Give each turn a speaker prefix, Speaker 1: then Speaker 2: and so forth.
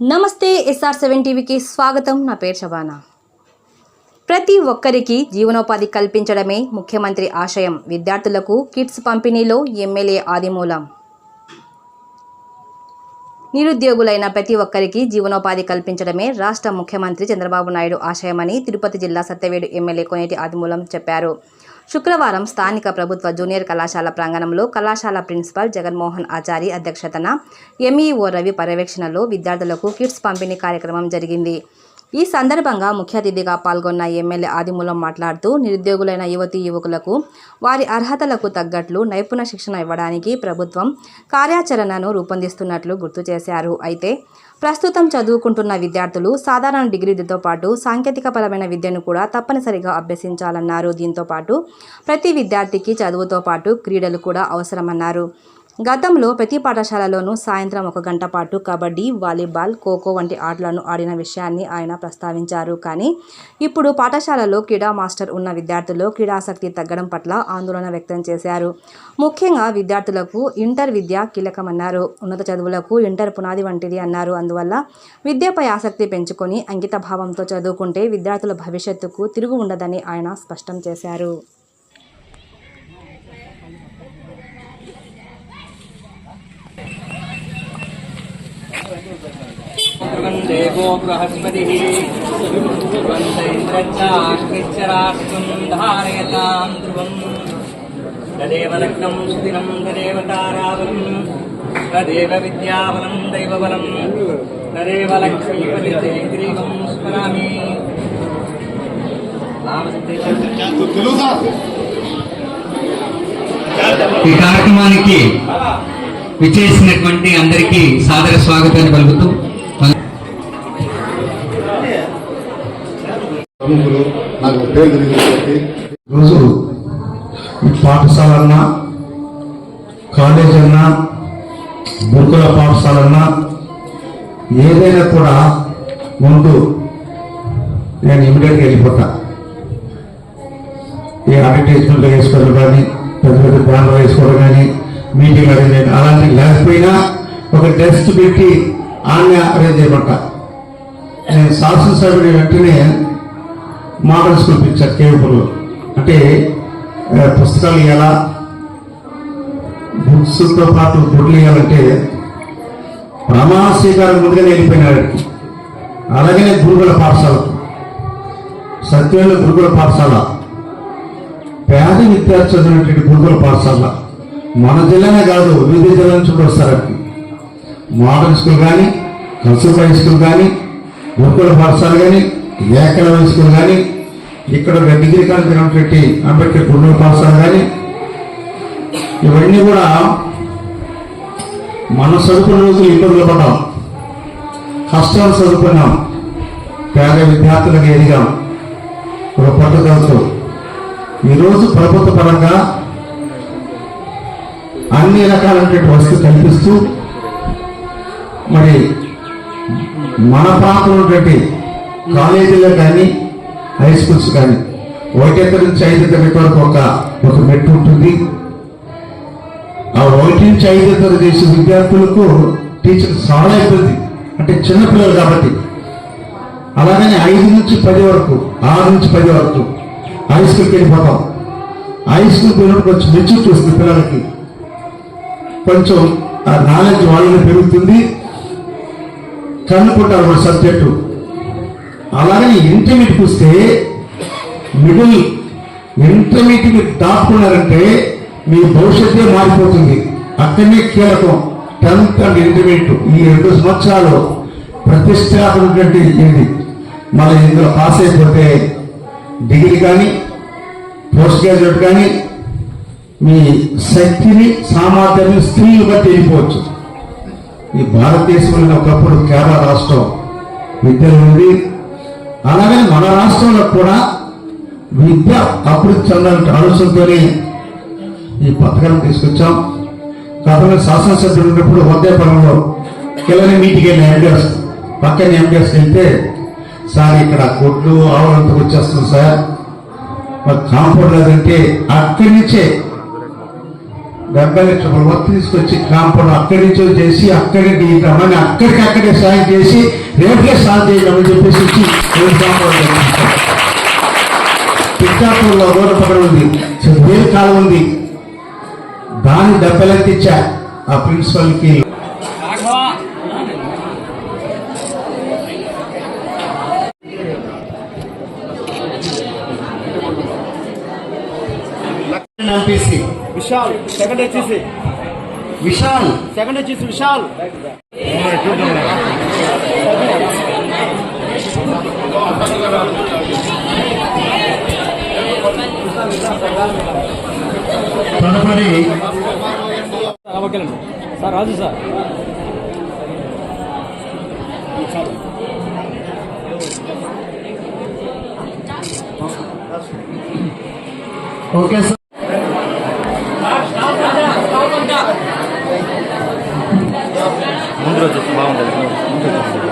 Speaker 1: నమస్తే SR seven టీవీకి స్వాగతం. నా పేరు శబానా. ప్రతి ఒక్కరికి జీవనోపాధి కల్పించడమే ముఖ్యమంత్రి ఆశయం. విద్యార్థులకు కిట్స్ పంపిణీలో ఎమ్మెల్యే ఆదిమూలం. నిరుద్యోగులైన ప్రతి ఒక్కరికి జీవనోపాధి కల్పించడమే రాష్ట్ర ముఖ్యమంత్రి చంద్రబాబు నాయుడు ఆశయమని తిరుపతి జిల్లా సత్యవేడు ఎమ్మెల్యే కొనేటి ఆదిమూలం చెప్పారు. శుక్రవారం స్థానిక ప్రభుత్వ జూనియర్ కళాశాల ప్రాంగణంలో కళాశాల ప్రిన్సిపల్ జగన్మోహన్ ఆచారి అధ్యక్షతన ఎంఈఓ రవి పర్యవేక్షణలో విద్యార్థులకు కిట్స్ పంపిణీ కార్యక్రమం జరిగింది. ఈ సందర్భంగా ముఖ్య అతిథిగా పాల్గొన్న ఎమ్మెల్యే ఆదిమూలం మాట్లాడుతూ నిరుద్యోగులైన యువతీ యువకులకు వారి అర్హతలకు తగ్గట్లు నైపుణ్య శిక్షణ ఇవ్వడానికి ప్రభుత్వం కార్యాచరణను రూపొందిస్తున్నట్లు గుర్తు చేశారు. అయితే ప్రస్తుతం చదువుకుంటున్న విద్యార్థులు సాధారణ డిగ్రీతో పాటు సాంకేతికపరమైన విద్యను కూడా తప్పనిసరిగా అభ్యసించాలన్నారు. దీంతో పాటు ప్రతి విద్యార్థికి చదువుతో పాటు క్రీడలు కూడా అవసరమన్నారు. గతంలో ప్రతి పాఠశాలలోనూ సాయంత్రం ఒక గంట పాటు కబడ్డీ వాలీబాల్ ఖోఖో వంటి ఆటలను ఆడిన విషయాన్ని ఆయన ప్రస్తావించారు. కానీ ఇప్పుడు పాఠశాలలో క్రీడా మాస్టర్ ఉన్న విద్యార్థుల్లో క్రీడాసక్తి తగ్గడం పట్ల ఆందోళన వ్యక్తం చేశారు. ముఖ్యంగా విద్యార్థులకు ఇంటర్ విద్య కీలకమన్నారు. ఉన్నత చదువులకు ఇంటర్ పునాది వంటిది అన్నారు. అందువల్ల విద్యపై ఆసక్తి పెంచుకొని అంకిత భావంతో చదువుకుంటే విద్యార్థుల భవిష్యత్తుకు తిరుగు ఉండదని ఆయన స్పష్టం చేశారు.
Speaker 2: भर्गो बृहस्पतिः इन्द्रच्चाकृत्य राष्ट्रम् धारयताम् ध्रुवम् तदेव लग्नम् सुदिनम् तदेव तारावलम् तदेव विद्याबलम् दैवबलम् तदेव लक्ष्मीपतिदेग्रीवम् स्मरामि
Speaker 3: ఈ కార్యక్రమానికి విచ్చేసినటువంటి అందరికీ సాదర స్వాగతాన్ని పలుకుతూ
Speaker 4: ప్రముఖులు నాకు పేరు తెలియజేసి
Speaker 5: రోజు పాఠశాల అన్నా కాలేజ్ అన్నా గురుకుల పాఠశాల అన్నా ఏదైనా కూడా ముందు నేను ఇమీడియట్గా వెళ్ళిపోతా. ఈ అడ్వర్టైజ్మెంట్లు వేసుకోవడం కానీ పెద్ద పెద్ద బ్యానర్ వేసుకోవడం కానీ మీటింగ్ అరేంజ్ చేయడం అలాంటివి లేకపోయినా ఒక డెస్క్ పెట్టి ఆమె అరేంజ్ చేయమంట. నేను శాసనసభ్యుడు వెంటనే మోడల్ స్కూల్ పిక్చర్ కేవలు అంటే పుస్తకాలు ఎలా బుక్స్తో పాటు గుడ్లు ఇవ్వాలంటే ప్రమాణస్వీకారం ముందుగానే వెళ్ళిపోయినాడు అలాగే గురుకుల పాఠశాల. సత్యంలో గురుకుల పాఠశాల. పేద విద్యార్థి చదివినటువంటి గురుకుల పాఠశాల. మన జిల్లానే కాదు వివిధ జిల్లా నుంచి కూడా వస్తారు మోడల్ స్కూల్ కానీ కన్సూర్ హై స్కూల్ కానీ గురుకుల పాఠశాల కానీ ఏకల హై స్కూల్ కానీ ఇక్కడ ఒక డిగ్రీ కాలేజ్ ఉన్నటువంటి అంబేద్కర్ గురుకుల పాఠశాల కానీ ఇవన్నీ కూడా మన చదువుకున్న రోజులు ఇబ్బందులు పడ్డాం కష్టాలు చదువుకున్నాం. పేద విద్యార్థులకు ఎదిగాం. ఒక పట్టుదలతో ఈరోజు ప్రభుత్వ పరంగా అన్ని రకాలైనటువంటి వస్తువు కల్పిస్తూ మరి మన ప్రాంతంలో కాలేజీలో కానీ హై స్కూల్స్ కానీ ఒకటి నుంచి ఐదు తరగతి వరకు ఒక ఒక మెట్టు ఉంటుంది. ఆ ఒకటి నుంచి ఐదు తరగతి చేసే విద్యార్థులకు టీచర్ చాలా ఇబ్బంది అంటే చిన్నపిల్లలు కాబట్టి. అలాగని ఐదు నుంచి పది వరకు ఆరు నుంచి పది వరకు హై స్కూల్కి వెళ్ళిపోతాం. హై స్కూల్ పిల్లలు కొంచెం మెచ్యూరిటీ వస్తుంది పిల్లలకి. కొంచెం ఆ నాలెడ్జ్ వాళ్ళని పెరుగుతుంది. కనుక్కుంటారు మన సబ్జెక్టు అలాగే ఇంటర్మీడియట్ చూస్తే మిడిల్ ఇంటర్మీడియట్ దాటుకున్నారంటే మీ భవిష్యత్తే మారిపోతుంది. అక్కడనే కీలకం. టెన్త్ అండ్ ఇంటర్మీడియట్ ఈ రెండు సంవత్సరాలు ప్రతిష్టాత్మకటువంటి ఇది మళ్ళీ ఇందులో పాస్ అయిపోతే డిగ్రీ కానీ పోస్ట్ గ్రాడ్యుయేట్ కానీ మీ శక్తిని సామర్థ్యాన్ని స్త్రీలు బట్టి వెళ్ళిపోవచ్చు. ఈ భారతదేశంలో ఒకప్పుడు కేరళ రాష్ట్రం విద్యలో ఉంది. అలాగే మన రాష్ట్రంలో కూడా విద్య అభివృద్ధి చెందాలని ఆలోచనతోనే ఈ పథకాన్ని తీసుకొచ్చాం. కాబట్టి శాసనసభ్యులు ఉన్నప్పుడు ఉదయపురంలో కిలని మీటింగ్ వెళ్ళిన ఎండిఎస్ పక్కన ఎండిఎస్ వెళ్తే సార్ ఇక్కడ కొట్లు ఆవులంతా వచ్చేస్తుంది సార్. మరి కాంపౌండ్ లేదంటే అక్కడి నుంచే గబ్బలి వర్క్ తీసుకొచ్చి కాంపౌండ్ అక్కడి నుంచో చేసి అక్కడే దిగుతామని అక్కడికి అక్కడే సాయం చేసి రేపే సాయం చేయమని చెప్పేసి కట్టించారు. పిచ్చాపూర్లో రోడ్డు పక్కన ఉంది. వేరు కాలం ఉంది. దాన్ని దెబ్బలెత్తిచ్చా ఆ ప్రిన్సిపల్కి.
Speaker 6: విశాల్ సెకండ్ వచ్చేసి.
Speaker 5: విశాల్.
Speaker 6: సెకండ్ వచ్చేసి విశాల్.
Speaker 5: తదుపరి
Speaker 6: sir Raju sir.
Speaker 5: Okay sir.
Speaker 6: ముందు రోజు బాగుంటుంది